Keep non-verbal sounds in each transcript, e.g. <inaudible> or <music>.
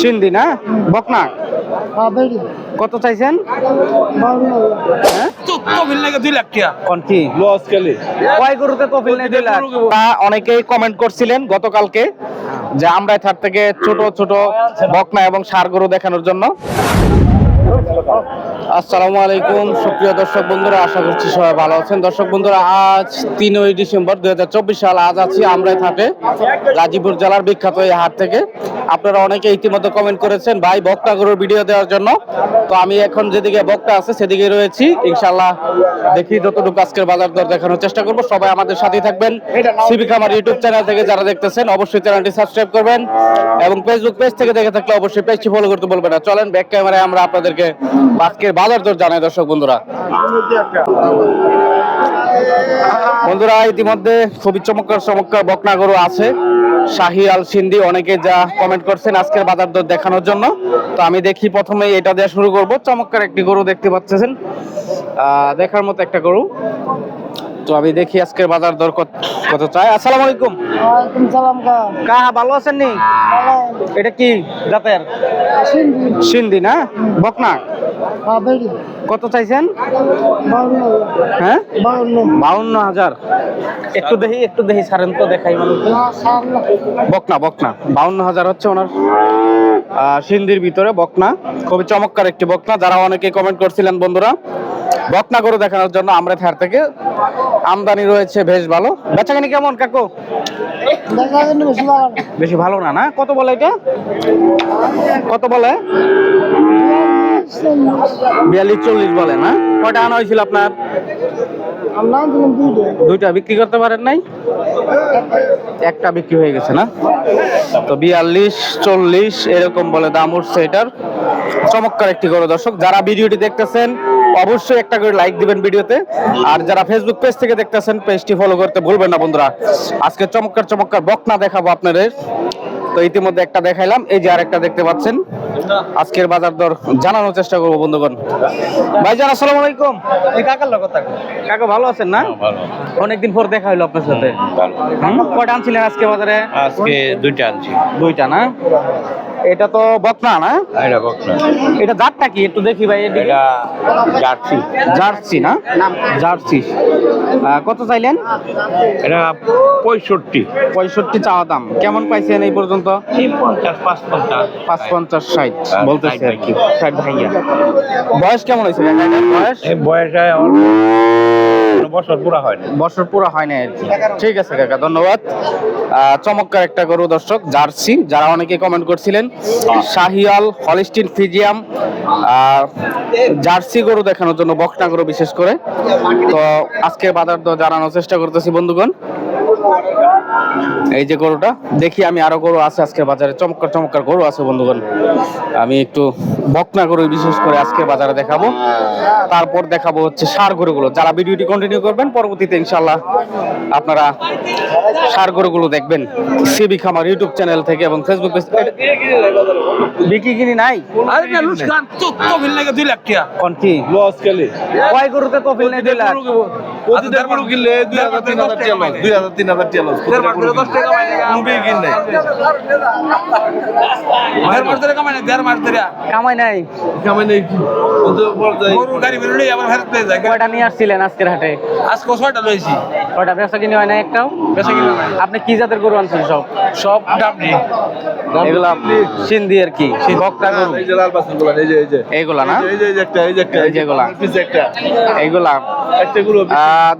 সিন্ধি না? বকনা? কত চাইছেন? হ্যাঁ? কপিল নাকি দুই লাখ টাকা কোন কি? লস খেলে কয় গরুতে কপিল অনেকেই কমেন্ট করছিলেন গতকালকে যে আমরা থার থেকে ছোট ছোট বকনা এবং সার গরু দেখানোর জন্য। আসসালামু আলাইকুম, সুপ্রিয় দর্শক বন্ধুরা, আশা করছি সবাই ভালো আছেন। দর্শক বন্ধুরা, আজ তিনই ডিসেম্বর দু হাজার চব্বিশ সাল, আজ আছি আমরাই থাকে গাজীপুর জেলার বিখ্যাত এই হাট থেকে। আপনারা অনেকে ইতিমধ্যে কমেন্ট করেছেন, ভাই ভক্তাগুরুর গরুর ভিডিও দেওয়ার জন্য। তো আমি এখন যেদিকে বক্তা আছে সেদিকে রয়েছি। ইনশাল্লাহ দেখি যতটুকু আজকের বাজার দর দেখানোর চেষ্টা করব। সবাই আমাদের সাথেই থাকবেন। সিবি খামার ইউটিউব চ্যানেল থেকে যারা দেখতেছেন, অবশ্যই চ্যানেলটি সাবস্ক্রাইব করবেন এবং ফেসবুক পেজ থেকে দেখে থাকলে অবশ্যই পেজটি ফলো করতে বলবেন না। চলেন ব্যাক ক্যামেরায় আমরা আপনাদেরকে আজকের বাজার দর জানাই। দর্শক, বন্ধুরা। বন্ধুরা, ইতিমধ্যে খুবই চমৎকার চমৎকার বকনা গরু আছে। শাহি আল সিন্দি, অনেকে যা কমেন্ট করছেন আজকের বাজার দর দেখানোর জন্য। তো আমি দেখি প্রথমে এটা দেওয়া শুরু করব। চমৎকার একটি গরু দেখতে পাচ্ছেন। দেখার মতো একটা গরু। তো আমি দেখি আজকের বাজার দর কত কত চাই আসসালামু আলাইকুম। ওয়ালাইকুম সালাম কা। কা ভালো আছেন নি? এটা কি জাতের? সিন্ধি। সিন্ধি না? বকনা? হ্যাঁ কত চাইছেন? হ্যাঁ? বাউন্ন। হাজার। একটু দেখি একটু দেখি ছাড়েন তো দেখাই মানুষ। বকনা বকনা। বাউন্ন হাজার হচ্ছে ওনার। সিন্ধির ভিতরে বকনা। খুবই চমৎকার একটি বকনা। যারা অনেকে কমেন্ট করছিলেন বন্ধুরা বকনা করে দেখানোর জন্য আমরা থার থেকে আমদানি রয়েছে বেশ ভালো। বেচাকানি কেমন, কাকু? বেশি ভালো না না? কত বলে এটা? কত বলে? বিয়াল্লিশ চল্লিশ বলে, না? কয়টা আনা হয়েছিল আপনার? দুইটা বিক্রি করতে পারেন নাই? একটা বিক্রি হয়ে গেছে, না? তো বিয়াল্লিশ চল্লিশ এরকম বলে দাম উঠছে এটার। চমৎকার একটি গরু দর্শক। যারা ভিডিওটি দেখতেছেন অবশ্যই একটা করে লাইক দিবেন ভিডিওতে। আর যারা ফেসবুক পেজ থেকে দেখতেছেন পেজটি ফলো করতে ভুলবেন না বন্ধুরা। আজকে চমৎকার চমৎকার বকনা দেখাবো আপনাদের। তো ইতিমধ্যে একটা দেখাইলাম এই যে আরেকটা দেখতে পাচ্ছেন। আজকের বাজার দর জানানোর চেষ্টা করব বন্ধুগণ। ভাইজান আসসালামু আলাইকুম। এই কাকার লগত কাকা ভালো আছেন না? অনেকদিন পর দেখা হলো আপনার সাথে। হুম, কয়টা আনছিলেন আজকে বাজারে? আজকে দুইটা আনছি। দুইটা না? এটা তো বকনা না? এটা বকনা। এটা জাতটা কি? একটু দেখি ভাই এটা জার্সি। জার্সি না? জার্সি। কত চাইলেন? এটা পঁয়ষট্টি। পঁয়ষট্টি চাওয়া দাম। কেমন পাইছেন এই পর্যন্ত? পাঁচ পঞ্চাশ ষাট হ্যাঁ, বলতেছে আর কি ষাট ভাইয়া। বয়স কেমন হয়েছে বয়স এই বয়সে? বছর পুরা হয় না। বছর পুরো হয় না আর কি। ঠিক আছে কাকা ধন্যবাদ। চমৎকার একটা গরু দর্শক জার্সি। যারা অনেকে কমেন্ট করছিলেন শাহিয়াল হলিস্টিন ফিজিয়াম আর জার্সি গরু দেখানোর জন্য বকনা গরু বিশেষ করে। তো আজকে বাজার দর জানানোর চেষ্টা করতেছি বন্ধুগণ। এই যে গরুটা দেখি আমি আরও গরু আছে আজকে বাজারে। চমৎকার চমৎকার গরু আছে বন্ধুগণ। আমি একটু বকনা গরু বিশেষ করে আজকে বাজারে দেখাবো। তারপর দেখাবো হচ্ছে সার গরুগুলো। যারা ভিডিওটি কন্টিনিউ করবেন পরবর্তীতে ইনশাল্লাহ আপনারা সার গরুগুলো দেখবেন। সিবি খামার ইউটিউব চ্যানেল থেকে এবং ফেসবুক পেজ বিক্রি কিনি নাই? আরে না লুসকান তো কপিল নাকি দুই লাখ টাকা। কোন কি? লস খেলে। কয় গরুতে কপিল নেই দিলা গরু কিনলে দুই হাজার তিন হাজার টাকা লস দুই হাজার তিন হাজার টাকা লস প্রতিটা কিনলে। কিন নাই। দেড় মাস ধরে কামাই নাই দেড় মাস ধরে। কামাই নাই। কামাই নেই কি? গরু গাড়ি বেরোলে আবার ফেরত পেয়ে যায়। কয়টা নিয়ে আসছিলেন আজকের হাটে? আজকে ছয়টা লইছি। কয়টা? বেচা কিনে হয় না একটাও? বেচা কিনে আপনি কি জাতের গরু আনছেন সব? সব ডাবলি এগুলা সিন্ধি আর কি বকটা গরু। এই যে লাল বাসনগুলা এই যে এই যে। এইগুলা না? এই যে এই যে একটা এই যে একটা এই যে এগুলা। একটা এইগুলা। একটা গুলো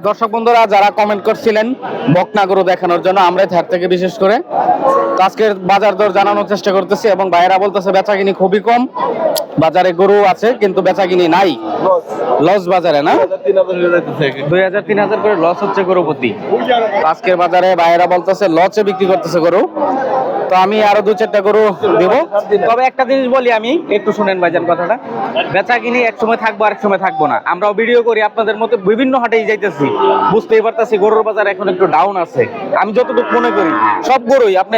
দর্শক বন্ধুরা যারা কমেন্ট করছিলেন বকনা গরু দেখানোর জন্য আমরা থার থেকে বিশেষ করে। আজকের বাজার দর জানানোর চেষ্টা করতেছি এবং ভাইয়েরা বলতেছে বেচাকিনি খুবই কম। বাজারে গরু আছে কিন্তু বেচা বেচাকিনি নাই। লস বাজারে না? দুই হাজার তিন হাজার করে লস হচ্ছে গরু প্রতি। আজকের বাজারে ভাইয়েরা বলতেছে লসে বিক্রি করতেছে গরু। তো আমি আরও দু চারটা গরু দেব। তবে একটা জিনিস বলি আমি, একটু শুনেন ভাইজান কথাটা। বেচা কিনি এক সময় থাকব আর এক সময় থাকব না। আমরাও ভিডিও করি, আপনাদের মতো বিভিন্ন হাটেই যাইতেছি। বুঝতেই পারতেছি গরুর বাজার এখন একটু ডাউন আছে। আমি যতটুকু মনে করি সব গরুই আপনি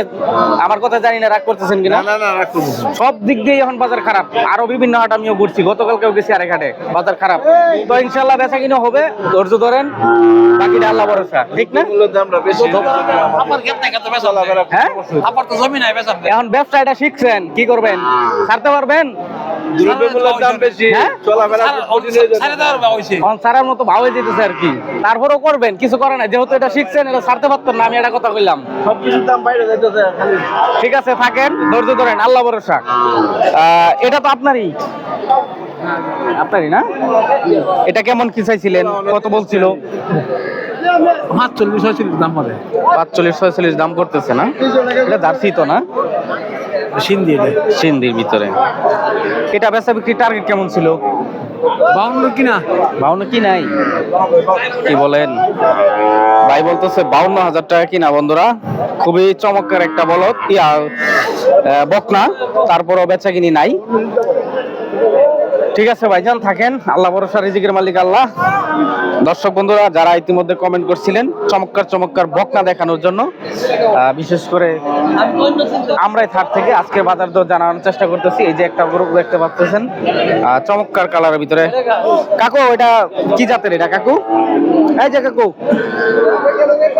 আমার কথা জানি না রাগ করতেছেন কিনা? না না না রাখুন সব দিক দিয়ে এখন বাজার খারাপ। আরও বিভিন্ন হাট আমিও ঘুরছি গতকালকেও গেছি আরেক হাটে বাজার খারাপ। তো ইনশাল্লাহ বেচা কিনা হবে ধৈর্য ধরেন বাকিটা আল্লাহ ভরসা ঠিক না? হ্যাঁ? এখন ব্যবসা এটা শিখছেন কি করবেন? ছাড়তে পারবেন? হ্যাঁ? হয়ে? মতো ভাব যেতেছে আর কি। তারপরেও করবেন কিছু করে না যেহেতু এটা শিখছেন এটা ছাড়তে পারতেন না আমি এটা কথা কইলাম। সবকিছুর দাম বাইরে যাইতেছে ঠিক আছে থাকেন ধৈর্য ধরেন আল্লাহ ভরসা। আহ, এটা তো আপনারই। আপনারই না? এটা কেমন কি চাইছিলেন? কত বলছিল? পাঁচ চল্লিশ দাম পরে পাঁচচল্লিশ ছয়চল্লিশ দাম করতেছে না? এটা জার্সি তো না? সিন্ধি এটা সিন্ধির ভিতরে। এটা বেচা বিক্রি টার্গেট কেমন ছিল? বাউন্ন কিনা বাউন্ন কি নাই? কি বলেন? ভাই বলতেছে বাউন্ন হাজার টাকা কিনা বন্ধুরা? খুবই চমৎকার একটা বলদ। ইয়া বকনা। তারপরও বেচা কিনি নাই। ঠিক আছে ভাইজান থাকেন। আল্লাহ ভরসা রিজিকের মালিক আল্লাহ। দর্শক বন্ধুরা যারা ইতিমধ্যে কমেন্ট করছিলেন চমৎকার চমৎকার বকনা দেখানোর জন্য বিশেষ করে আমরাই থার থেকে আজকে বাজার দর জানানোর চেষ্টা করতেছি। এই যে একটা গরু দেখতে পাচ্ছেন চমৎকার কালারের ভিতরে। কাকু এটা কি জাতের এটা কাকু? এই যে কাকু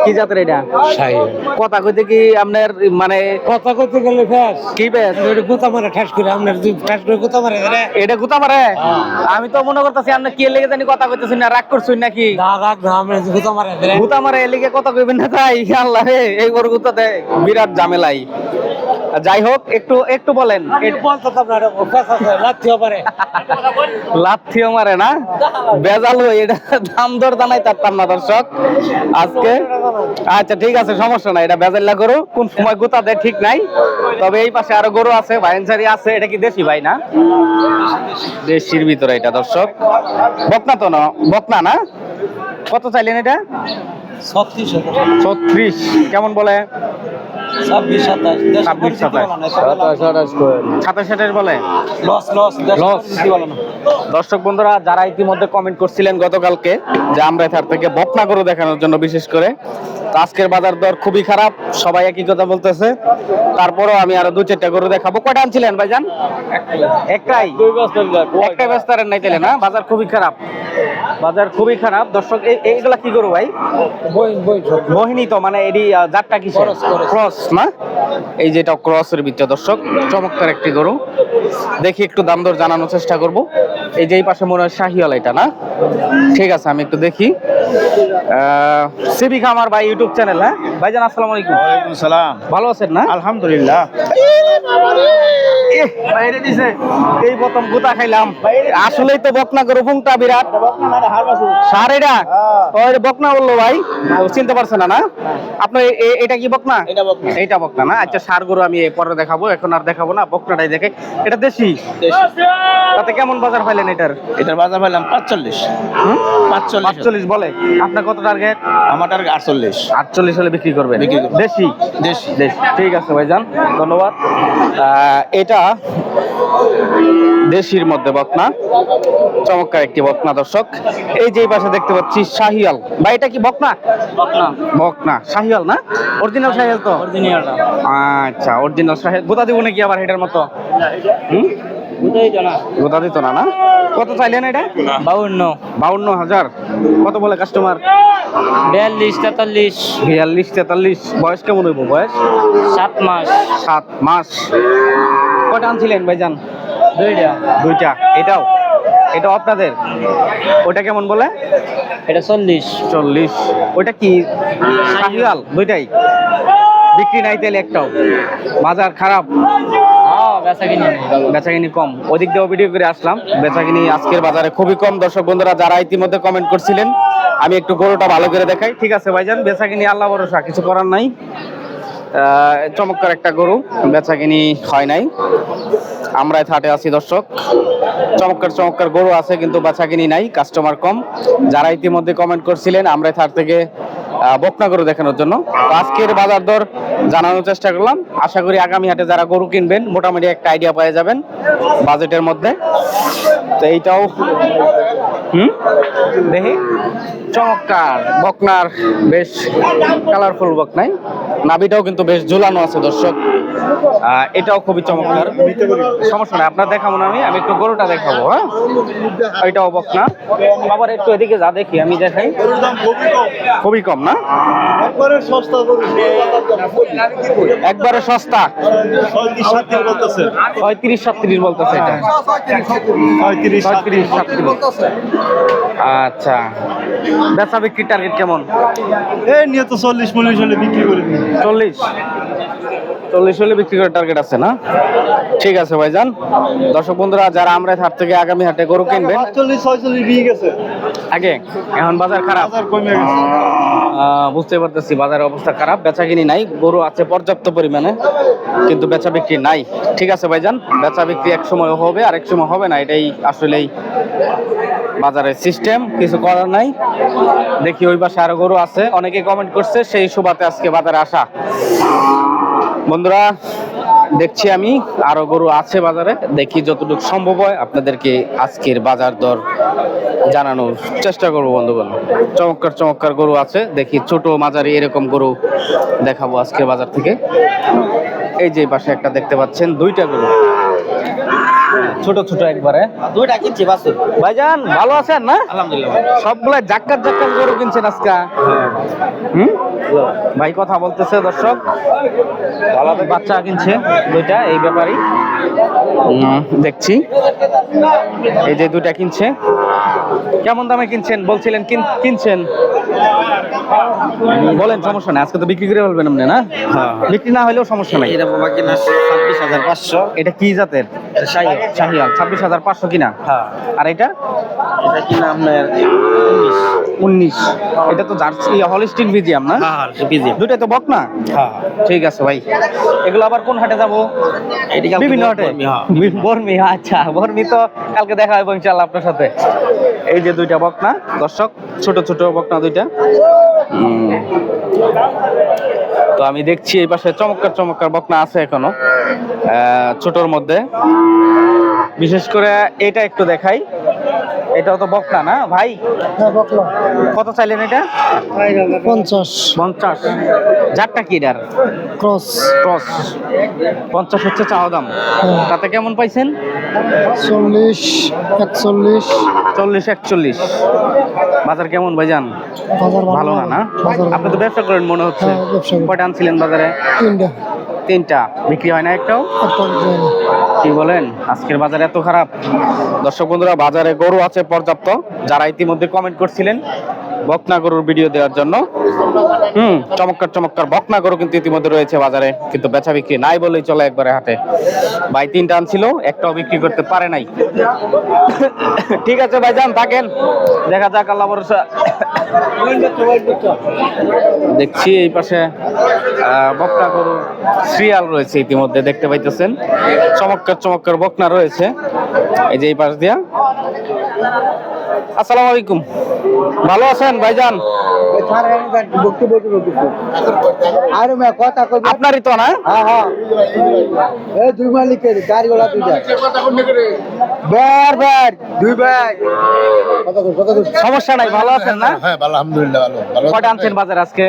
কি জাতের এটা? কথা কইতে কি আপনার মানে কথা কইতে গেলে ফেস কি বেশ? গুতা মারে ঠাস করে আপনার ঠাস করে গুতা মারে এটা গুতা মারে আমি তো মনে করতেছি আপনি কি লেগে জানি কথা কইতেছেন না রাগ করছেন নাকি? ভূত আমার এলিগে কথা কইবেন না তাই আল্লাহ রে এই বড় গুতা দেয় বিরাট ঝামেলাই। যাই হোক একটু একটু বলেন। লাথিও মারে। না? বেজাল হই এটা দাম দর জানাই তারতাম না দর্শক। আজকে আচ্ছা ঠিক আছে সমস্যা নাই এটা বেজাল্লা গরু কোন সময় গুতা দেয় ঠিক নাই। তবে এই পাশে আরও গরু আছে ভাইনসারি আছে এটা কি দেশি ভাই না? দেশির ভিতরে এটা দর্শক। বকনা তো না বকনা না? কত চাইলেন এটা? ছত্রিশ ছত্রিশ কেমন বলে? ছাব্বিশ সাতাশ। ছাব্বিশ সাতাশ। সাতাশ আঠাশ বলে? লস লস লস দর্শক বন্ধুরা যারা ইতিমধ্যে কমেন্ট করছিলেন গতকালকে যে আমরা তার থেকে বকনা করে দেখানোর জন্য বিশেষ করে আজকের বাজার দর খুবই খারাপ সবাই একই কথা বলতেছে। তারপরও আমি আরও দু চারটা গরু দেখাবো। কয়টা আনছিলেন ভাইজান? একটাই। একটাই ব্যস্তারের নাই তাহলে না? বাজার খুবই খারাপ। বাজার খুবই খারাপ। দর্শক এই- এইগুলা কি গরু ভাই? মোহিনী তো মানে এডি আহ, জাতটা কি। ক্রস না? এই যেটা ক্রসের ভিতরে দর্শক চমৎকার একটি গরু। দেখি একটু দাম দর জানানোর চেষ্টা করব। এই যে এই পাশে মনে হয় শাহিওয়াল এটা না? ঠিক আছে আমি একটু দেখি। সিবি খামার ভাই ইউটিউব চ্যানেল হ্যাঁ? ভাইজান আসসালামু আলাইকুম। ওয়ালাইকুম সালাম। ভালো আছেন না? আলহামদুলিল্লাহ। এহ, বাইরে দিছে। এই প্রথম গুতা খাইলাম। আসলেই তো বকনা গরু বিরাট। সার ওই বকনা বলল ভাই চিনতে পারছে না না? আপনার এ- এ- এটা কি বকনা? এটা বকনা। এইটা বকনা না? আচ্ছা সার গরু আমি পরে দেখাবো এখন আর দেখাবো না বকনাটাই দেখে। এটা দেশি। তাতে কেমন বাজার পাইলেন? এটার? এটার বাজার পাইলাম পাঁচচল্লিশ। হুম? পাঁচচল্লিশ পাঁচচল্লিশ বলে। আপনার কত টার্গেট আমার টার্গেট আটচল্লিশ। আটচল্লিশ হলে বিক্রি করবেন? বিক্রি করব। দেশি? দেশি। দেশি। ঠিক আছে ভাইজান ধন্যবাদ। এটা দেশির মধ্যে বকনা। চমৎকার একটি বকনা দর্শক। এই যে পাশে দেখতে পাচ্ছি শাহিয়াল বা এটা কি বকনা? বকনা। বকনা। শাহিয়াল না? অরিজিনাল শাহিয়াল তো? আচ্ছা অরিজিনাল শাহিয়াল গোতা দিব নাকি আবার এটার মতো? হুম? বুঝাই তো না। দিত না না? কত চাইলেন এটা? বাউন্ন। বাউন্ন হাজার। কত বলে কাস্টমার বিয়াল্লিশ তেতাল্লিশ। বিয়াল্লিশ তেতাল্লিশ। বয়স কেমন হইব বয়স? সাত মাস। সাত মাস। কটা আনছিলেন ভাইজান? দুইটা। দুইটা। এটাও? এটাও আপনাদের? ওটা কেমন বলে? এটা চল্লিশ। চল্লিশ। ওটা কি? শাহিওয়াল দুইটাই। বিক্রি নাই তেলে একটাও। বাজার খারাপ। বেচাকিনি কম। ওদিক দিয়েও ভিডিও করে আসলাম। বেচাকিনি আজকের বাজারে খুবই কম। দর্শক বন্ধুরা, যারা ইতিমধ্যে কমেন্ট করছিলেন, আমি একটু গরুটা ভালো করে দেখাই। ঠিক আছে ভাইজান, বেচাকিনি আল্লাহ ভরসা, কিছু করার নাই। চমৎকার একটা গরু, বেচাকিনি হয় নাই। আমরাই থাটে আছি, দর্শক। চমৎকার চমৎকার গরু আছে, কিন্তু বেচাকিনি নাই কাস্টমার কম। যারা ইতিমধ্যে কমেন্ট করছিলেন, আমরাই থাট থেকে বকনা গরু দেখানোর জন্য। আজকের বাজার দর জানানোর চেষ্টা করলাম। আশা করি আগামী হাটে যারা গরু কিনবেন, মোটামুটি একটা আইডিয়া পেয়ে যাবেন বাজেটের মধ্যে। তো এইটাও হুম? দেখি। চমৎকার। বকনার বেশ কালারফুল বকনাই নাভিটাও কিন্তু বেশ ঝুলানো আছে, দর্শক। এটাও খুবই চমৎকার। সমস্যা নাই, আপনার দেখাবো না আমি আমি একটু গরুটা দেখাবো হ্যাঁ? এটাও বকনা। আবার একটু এদিকে যা দেখি, আমি দেখাই। খুবই কম, না? একবারে সস্তা। বলতেছে পঁয়ত্রিশ সাতত্রিশ বলতেছে এটা। পঁয়ত্রিশ সাতত্রিশ। আচ্ছা। বেচা বিক্রির টার্গেট কেমন? এই নিয়ে তো চল্লিশ চল্লিশ হলে বিক্রি করে চল্লিশ? চল্লিশ হলে বিক্রি করার টার্গেট আছে না? ঠিক আছে ভাইজান। দর্শক বন্ধুরা যারা আমরা হাট থেকে আগামী হাটে গরু কিনবেন চল্লিশ ছয়চল্লিশ গেছে। আগে? এখন বাজার খারাপ। কমে গেছে। বুঝতে পারতেছি বাজারের অবস্থা খারাপ। বেচা কিনি নাই গরু আছে পর্যাপ্ত পরিমাণে কিন্তু বেচা বিক্রি নাই। ঠিক আছে ভাইজান বেচা বিক্রি এক সময় হবে আর এক সময় হবে না এটাই আসলেই বাজারের সিস্টেম কিছু করার নাই। দেখি ওই পাশে আরও গরু আছে। অনেকে কমেন্ট করছে, সেই সুবাদে আজকে বাজারে আসা। বন্ধুরা, দেখছি আমি, আরও গরু আছে বাজারে। দেখি যতটুকু সম্ভব হয় আপনাদেরকে আজকের বাজার দর জানানোর চেষ্টা করব, বন্ধুগণ। চমৎকার চমৎকার গরু আছে। দেখি ছোট মাঝারি এরকম গরু দেখাবো আজকের বাজার থেকে। এই যে পাশে একটা দেখতে পাচ্ছেন, দুইটা গরু। ছোট ছোট একবারে। দুইটা কিনছি বাসু ভাইজান ভালো আছেন না? আলহামদুলিল্লাহ সবগুলা জাক্কাত জাক্কাত গরু কিনছেন আজকে। হুম? ভাই কথা বলতেছে দর্শক। বাচ্চা কিনছে দুইটা এই ব্যাপারই। উম, দেখছি। এই যে দুইটা কিনছে। কেমন দামে কিনছেন? বলছিলেন কিন- কিনছেন? বলেন সমস্যা নাই। আজকে তো বিক্রি করে বলবেন আপনি না? বিক্রি না হলেও সমস্যা নাই। এটা বাবা কিনা ছাব্বিশ হাজার পাঁচশো। এটা কি জাতের? শাহিয়াল ছাব্বিশ হাজার পাঁচশো কিনা? হ্যাঁ। আর এটা? এটা কিনা আপনার উনিশ। এটা তো জার্সি হলিস্টিন ভিজিয়াম না? হ্যাঁ পিজিএম দুটাই তো বক না হ্যাঁ। ঠিক আছে ভাই। এগুলো আবার কোন হাটে যাব? বিভিন্ন হাটে? বর্মি আচ্ছা। বর্মি তো কালকে দেখা হবে ইনশাল্লাহ আপনার সাথে। এই যে দুইটা বকনা দর্শক ছোট ছোট বকনা দুইটা। তো আমি দেখছি এই পাশে চমৎকার চমৎকার বকনা আছে এখনও। আহ, ছোটর মধ্যে। বিশেষ করে এটা একটু দেখাই। এটাও তো বকনা না? ভাই? কত চাইলেন এটা? পঞ্চাশ। পঞ্চাশ। যারটা কি এটার? ক্রস। ক্রস। পঞ্চাশ হচ্ছে চাওয়া দাম। তাতে কেমন পাইছেন? চল্লিশ একচল্লিশ। চল্লিশ একচল্লিশ। বাজার কেমন ভাইজান? ভালো না না? আপনি তো ব্যবসা করেন মনে হচ্ছে। হ্যাঁ। কয়টা আনছিলেন বাজারে? তিনটা। তিনটা। বিক্রি হয় না একটাও? কি বলেন? আজকের বাজার এত খারাপ। দর্শক বন্ধুরা, বাজারে গরু আছে পর্যাপ্ত। যারা ইতিমধ্যে কমেন্ট করছিলেন বকনা গরুর ভিডিও দেওয়ার জন্য। হুম, চমৎকার চমৎকার বকনা গরু কিন্তু ইতিমধ্যে রয়েছে বাজারে। কিন্তু বেচা বিক্রি নাই বলেই চলে একবারে হাটে। ভাই তিনটা আনছিল, একটাও বিক্রি করতে পারে নাই। ঠিক আছে ভাইজান, থাকেন। দেখা যাক, আল্লাহ ভরসা। দেখছি এই পাশে বকনা গরু সিরিয়াল রয়েছে ইতিমধ্যে, দেখতে পাইতেছেন। চমৎকার চমৎকার বকনা রয়েছে। এই যে এই পাশ দিয়া। আসসালামু আলাইকুম। ভালো আছেন ভাইজান? আপনারই তো না? হ্যাঁ হ্যাঁ। দুই মালিকের গাড়ি দুইটা। বার বার দুই সমস্যা নাই ভালো আছেন না? হ্যাঁ ভালো আলহামদুলিল্লাহ ভালো ভালো। কটা আনছেন বাজার আজকে?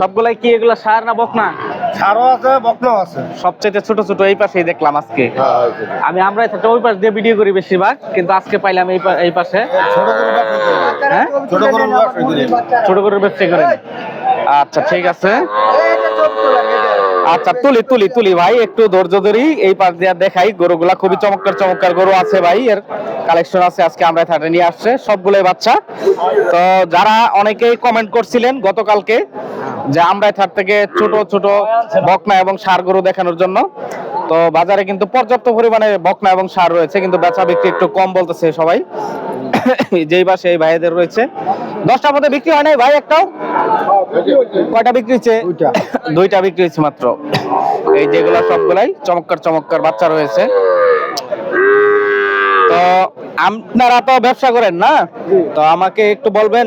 সবগুলাই কি এগুলা সার না বকনা? ছাড়ও আছে বকনাও আছে। সবচেয়ে ছোট ছোট এই পাশেই দেখলাম আজকে। হ্যাঁ আমি আমরা ওই পাশ দিয়ে ভিডিও করি বেশিরভাগ কিন্তু আজকে পাইলাম এই পাশে। ছোট হ্যাঁ? ব্যবসা করেন। আচ্ছা ঠিক আছে। আচ্ছা তুলি তুলি তুলি ভাই, একটু ধৈর্য ধরি। এই পাশ দিয়ে দেখাই, গরুগুলা খুবই চমৎকার চমৎকার গরু আছে ভাই। এর কালেকশন আছে, আজকে আমরা থাটে নিয়ে আসছে সবগুলোই বাচ্চা। তো যারা অনেকেই কমেন্ট করছিলেন গতকালকে যে আমরা থাট থেকে ছোট ছোট বকনা এবং সার গরু দেখানোর জন্য। তো বাজারে কিন্তু পর্যাপ্ত পরিমাণে বকনা এবং সার রয়েছে, কিন্তু বেচা বিক্রি একটু কম বলতেছে সবাই। <coughs> যেই বা সেই ভাইদের রয়েছে। দশটার মধ্যে বিক্রি হয় নাই ভাই একটাও? কয়টা বিক্রি হচ্ছে? দুইটা। <coughs> বিক্রি হয়েছে মাত্র। এই যেগুলো সবগুলাই চমৎকার চমৎকার বাচ্চা রয়েছে। তো আপনারা তো ব্যবসা করেন না? তো আমাকে একটু বলবেন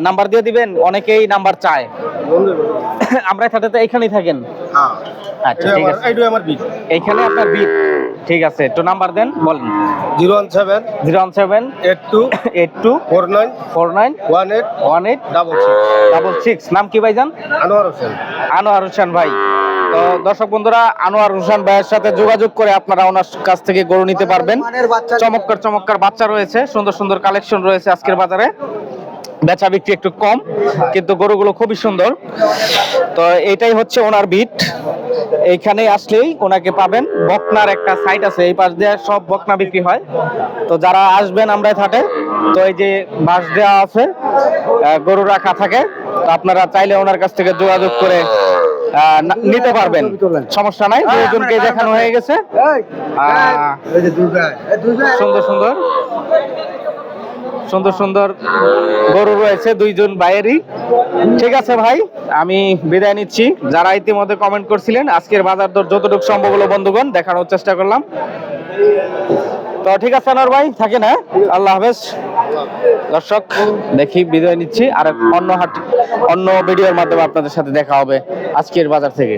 নাম্বার দিয়ে দিবেন অনেকেই নাম্বার চায়। <coughs> আমরা সাথে তো এখানেই থাকেন। আচ্ছা ঠিক আছে। এইটাই আমার বিট এইখানে আপনার বিট ঠিক আছে একটু নাম্বার দেন বলেন। Zero one seven zero one seven eight two eight two four nine four nine one eight one eight double six. Double six. নাম কি ভাইজান? আনোয়ার হোসেন। আনোয়ার হোসেন ভাই। তো দর্শক বন্ধুরা আনোয়ার হোসেন ভাইয়ের সাথে যোগাযোগ করে আপনারা ওনার কাছ থেকে গরু নিতে পারবেন। চমৎকার চমৎকার বাচ্চা রয়েছে। সুন্দর সুন্দর কালেকশন রয়েছে আজকের বাজারে। বেচা বিক্রি একটু কম কিন্তু গরুগুলো খুবই সুন্দর। তো এটাই হচ্ছে ওনার বিট এইখানে আসলেই ওনাকে পাবেন। বকনার একটা সাইট আছে এই পাশ দিয়ে সব বকনা বিক্রি হয়। তো যারা আসবেন আমরা থাটে তো এই যে বাস দেওয়া আছে গরু রাখা থাকে তো আপনারা চাইলে ওনার কাছ থেকে যোগাযোগ করে আহ, নিতে পারবেন। সমস্যা নাই দুজনকে দেখানো হয়ে গেছে। সুন্দর সুন্দর। সুন্দর সুন্দর গরু রয়েছে, দুইজন ভাইয়েরই। ঠিক আছে ভাই, আমি বিদায় নিচ্ছি। যারা ইতিমধ্যে কমেন্ট করছিলেন, আজকের বাজার দর যতটুকু সম্ভব হলো বন্ধুগণ, দেখানোর চেষ্টা করলাম। তো ঠিক আছে, আনোয়ার ভাই, থাকেন হ্যাঁ? আল্লাহ হাফেজ। দর্শক, দেখি বিদায় নিচ্ছি। আর অন্য হাট অন্য ভিডিওর মাধ্যমে আপনাদের সাথে দেখা হবে আজকের বাজার থেকে।